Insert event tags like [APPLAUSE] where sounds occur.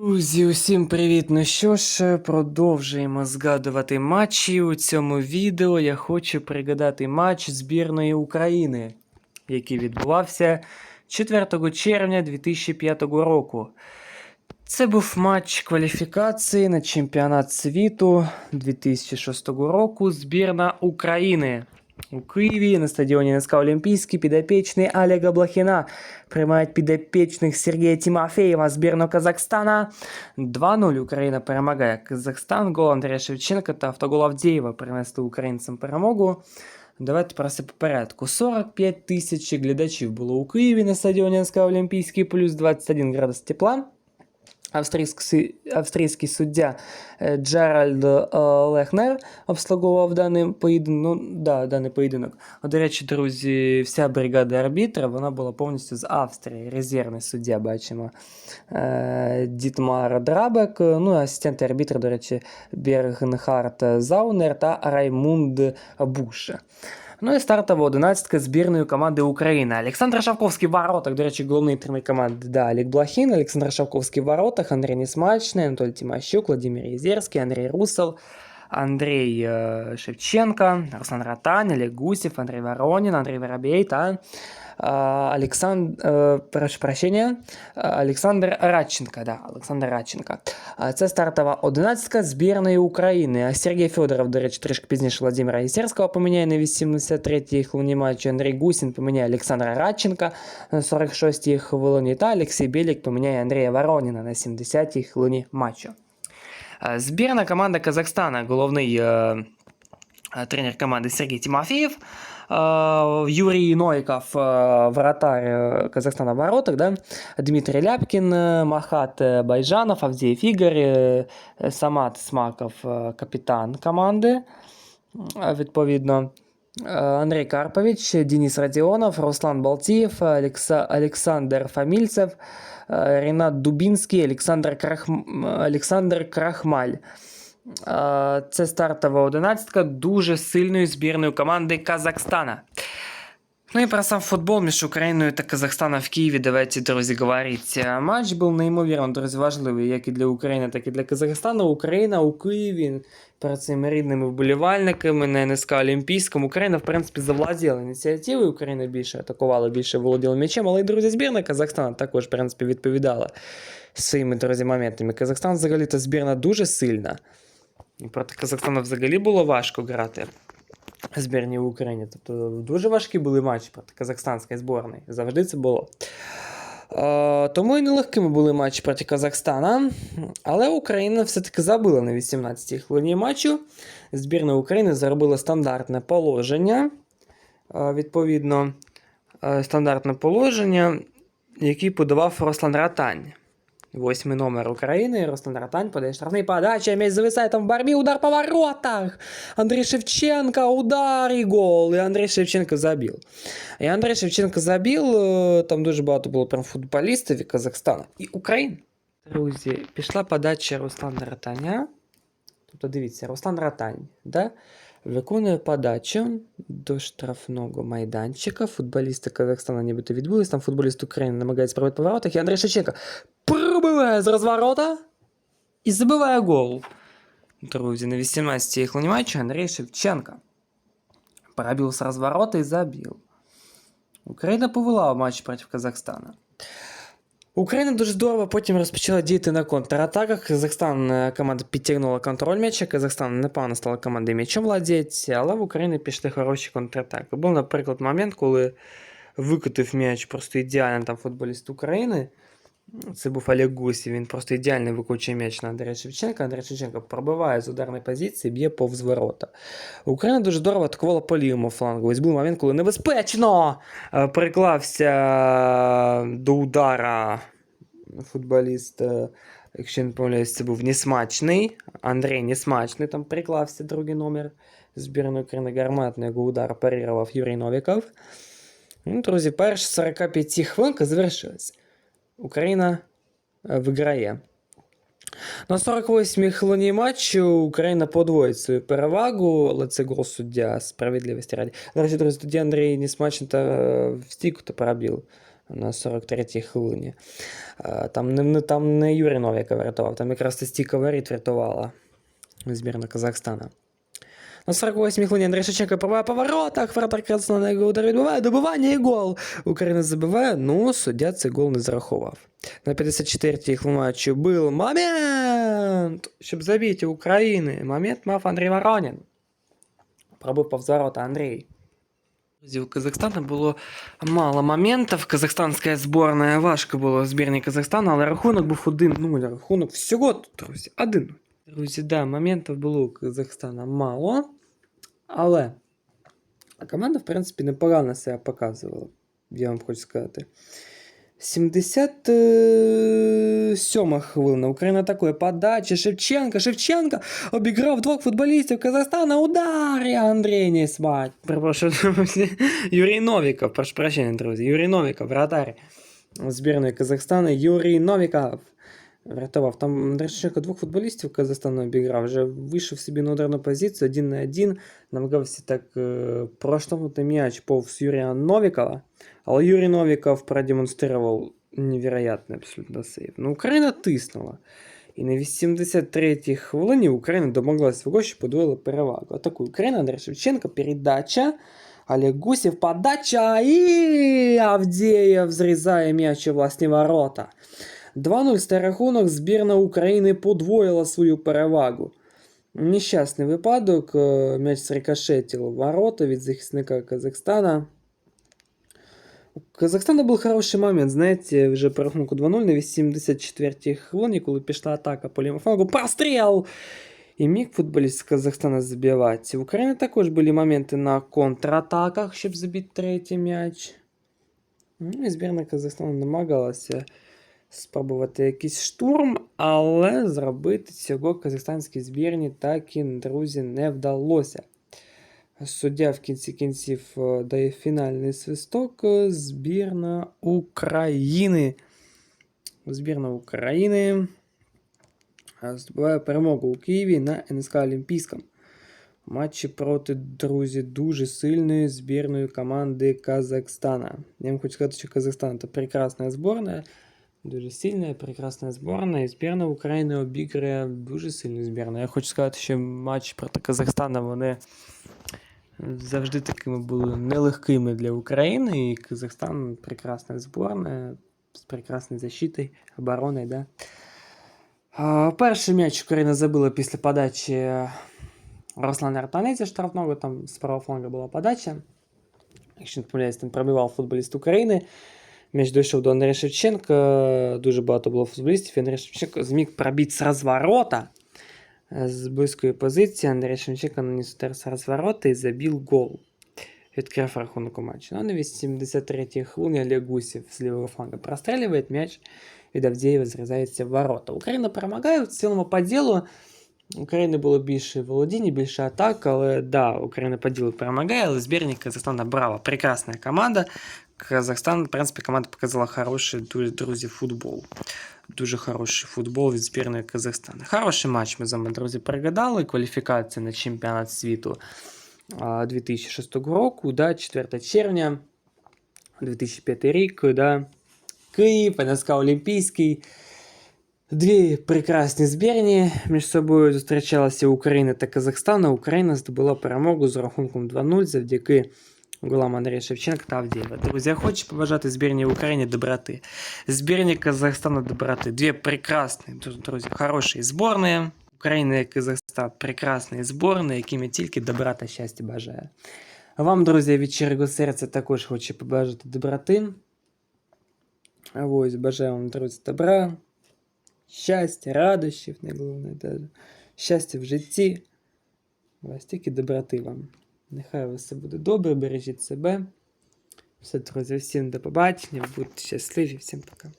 Друзі, усім привіт! Ну що ж, продовжуємо згадувати матчі. У цьому відео я хочу пригадати матч збірної України, який відбувався 4 червня 2005 року. Це був матч кваліфікації на чемпіонат світу 2006 року. Збірна України. У Києві на стадіоні НСК Олімпійський підопічний Олега Блохіна приймають підопічних Сергія Тимофеєва збірну Казахстана. 2-0 Україна перемагає Казахстан. Гол Андрія Шевченка та автогол Авдієва принесли українцям перемогу. Давайте про все по порядку. 45 тисяч глядачів було у Києві на стадіоні НСК Олімпійський, плюс 21 градус тепла. Австрійський, суддя е, Джеральд е, Лехнер обслуговував даний поєдинок. Ну, да, даний поєдинок. От, До речі, друзі, вся бригада арбітра вона була повністю з Австрії. Резервний суддя бачимо. Е, Дітмар Драбек, ну, асистенти арбітра, до речі, Бергнхард Заунер та Раймунд Буше. Ну і стартова одинадцятка збірної команди України. Олександр Шавковський в воротах, до речі, головний тренер команди Олег Блохін, Олександр Шавковський в воротах, Андрій Несмачний, Анатолій Тимощук, Владимир Єзерський, Андрій Русел, Андрій е, Шевченко, Руслан Ратань, Олег Гусєв, Андрій Воронін, Андрій Воробей та Олександр, прошу прощення, Олександр Радченко. Да, Олександр Радченко. Це стартова одинадцятка збірної України. Сергій Федоров, до речі, трішки пізніше Владимира Єсерського поміняє на 83-й хвилині матчу. Андрій Гусін поміняє Олександра Радченка на 46-й хвилині. Та Олексій Білік поміняє Андрія Вороніна на 70-й хвилині матчу. Е, Збірна команда Казахстана, головний е, е, тренер команди Сергій Тимофеєв. Э, Юрий Нойков, э, вратарь э, Казахстана в воротах, да? Дмитрий Ляпкин, э, Махат э, Байжанов, Авдеев Игорь, э, э, Самат Смаков, э, капітан команди, е, відповідно. Е, Андрій Карпович, Денис Радіонов, Руслан Балтиев, Алекса, Александр Фамильцев, е, Ренат Дубинский, Александр, Крахм... Александр Крахмаль. Е, Це стартова одинадцятка дуже сильної збірної команди Казахстана. Ну и про сам футбол між Україною та Казахстаном в Києві давайте, друзі, говорити. Матч був неймовірно, друзі, важливий як і для України, так і для Казахстану. Україна у Києві перед цими рідними вболівальниками на НСК Олімпійському. Україна, в принципі, завладіла ініціативою. Україна більше атакувала, більше володіла м'ячем, але і друзі, збірна Казахстана також, в принципі, відповідала своїми друзі моментами. Казахстан взагалі то збірна дуже сильна. І проти Казахстану взагалі було важко грати збірні в Україні. Тобто дуже важкі були матчі проти казахстанської збірної. Завжди це було. Е, тому і нелегкими були матчі проти Казахстана. Але Україна все-таки забила на 18-й хвилині матчу. Збірна України заробила стандартне положення. Е, відповідно, е, стандартне положення, яке подавав Руслан Ратань. Восьмий номер України. Руслан Ратань подає штрафний подача. М'яч зависає там в борьбі. Удар по воротах. Андрій Шевченко, удар і гол. І Андрій Шевченко забив. І Андрій Шевченко забив. е, Там дуже багато було прям футболістів і Казахстана. І України. Друзі, пішла подача Руслана Ратаня. Тобто дивіться, Руслан Ратань, да? Виконує подачу до штрафного майданчика. Футболісти Казахстана нібито відбулись. Там футболіст України намагається пробити по воротах. І Андрій Шевченко пробиває з розворота і забиває гол. Друзі, на 18-й хвилині матчу Андрій Шевченко пробив з розворота і забив. Україна повела в матчі проти Казахстана. Україна дуже здорово потім розпочала діяти на контратаках. Казахстан е, команда підтягнула контроль м'яча. Казахстан непогано стала командою м'ячом владіти, але в Україні пішли хороші контратаки. Був, наприклад, момент, коли викотив м'яч просто ідеально там футболіст України. Це був Олег Гусів, він просто ідеально викочує м'яч на Андрія Шевченка. Андрій Шевченко пробиває з ударної позиції, б'є повз ворота. Україна дуже здорово атакувала по лівому флангу. Ось був момент, коли небезпечно е, приклався до удара футболіст, е, якщо не помиляюсь, це був Несмачний. Андрій Несмачний там приклався другий номер збірної України гарматного удар парірував Юрій Новіков. Ну, друзі, перші 45 хвилинка завершилась. Україна е, виграє. На 48-й хвилині матчу Україна подвоїть свою перевагу, але це гол суддя справедливості раді. До речі, друзі, тоді Андрій та в стійку то пробив на 43-й хвилині. Е, Там не, там не Юрій Новіка врятував, там якраз Стійка Воріт врятувала збірна Казахстана. На 48-й хвилині Андрій Шевченко пробиває по воротах, вратар красно на його удар відбиває, добивання і гол. Україна забиває, ну суддя цей гол не зарахував. На 54-й хвилині матчу був момент, щоб забити України. Момент мав Андрій Воронін. Пробив повз ворота Андрій. Друзі, у Казахстана було мало моментів. Казахстанська збірна важко було збірні Казахстану, але рахунок був 1-0. Рахунок всього, друзі, 1-0. Друзі, да, моментів було у Казахстана мало, Але команда, в принципі, непогано себе показувала, я вам хочу сказати. 77 хвилина. Україна атакує. Подача Шевченка. Шевченка обіграв двох футболістів Казахстана. Удар! І Андрій Несмать. Перепрошую. [LAUGHS] Юрій Новіков. Прошу прощення, друзі. Юрій Новіков, вратар збірної Казахстану. Юрій Новіков. Врятував. Там Андрій Шевченко двох футболістів Казахстану обіграв. Вже вийшов собі на ударну позицію один на один. Намагався так е, проштовхнути м'яч повз Юрія Новікова. Але Юрій Новіков продемонстрував невероятний абсолютно сейв. Ну, Україна тиснула. І на 83-й хвилині Україна домоглася свого, що подвоїла перевагу. Атаку Україна, Андрій Шевченко, передача. Олег Гусєв, подача і Авдієв зрізає м'яч у власні ворота. 2-0 стає рахунок, збірна України подвоїла свою перевагу. Нещасний випадок, е, м'яч срикошетив у ворота від захисника Казахстана. У Казахстана був хороший момент, знаєте, вже по рахунку 2-0 на 84-й хвилині, коли пішла атака по лівому флангу, простріл! І міг футболіст з Казахстана забивати. В Україні також були моменти на контратаках, щоб забити третій м'яч. Ну, і збірна Казахстану намагалася Спробувати якийсь штурм, але зробити цього казахстанській збірні так і, друзі, не вдалося. Суддя в кінці кінців е, дає фінальний свисток. Збірна України. Збірна України е, здобуває перемогу у Києві на НСК Олімпійському. Матчі проти, друзі, дуже сильної збірної команди Казахстана. Я вам хочу сказати, що Казахстан це прекрасна збірна. Дуже сильна, прекрасна збірна, і збірна України обіграє дуже сильну збірну. Я хочу сказати, що матч проти Казахстана вони завжди такими були нелегкими для України. І Казахстан прекрасна збірна з прекрасною защитою, обороною. Да? Перший м'яч Україна забила після подачі Руслана Артанеці штрафного. Там з правого фланга була подача. Якщо не помиляюсь, там пробивав футболіст України. М'яч дійшов до Андрія Шевченка. Дуже багато було футболістів. і Андрій Шевченко зміг пробити з розворота. Е, З близької позиції Андрій Шевченко наніс удар з розворота і забив гол. Відкрив рахунок у матчі. Ну, а на 83-й хвилині Олег Гусєв з лівого фланга прострілює м'яч. Від Авдієва зрізається в ворота. Україна перемагає в цілому по ділу. України було більше володіння, більше атак, але да, Україна по ділу перемагає, але збірні Казахстана брала. Прекрасна команда. Казахстан, в принципі, команда показала хороший, друзі, футбол. Дуже хороший футбол від збірної Казахстана. Хороший матч ми з вами, друзі, пригадали. Кваліфікація на чемпіонат світу 2006 року, да, 4 червня 2005 рік, да. Київ, НСК Олімпійський. Дві прекрасні збірні між собою зустрічалися Україна та Казахстан. Україна здобула перемогу з рахунком 2-0 завдяки голам Андрія Шевченка та Авдієва. Друзі, я хочу побажати збірній Україні доброти. Збірні Казахстану доброти. Дві прекрасні, друзі, хороші зборні. Україна і Казахстан прекрасні зборні, яким я тільки добра та щастя бажаю. А вам, друзі, від щирого серця також хочу побажати доброти. Ось бажаю вам, друзі, добра, щастя, радощів, найголовніше, щастя в житті. Ось тільки доброти вам. Нехай у вас все буде добре, бережіть себе. Все, друзі, всім до побачення, будьте щасливі, всім пока.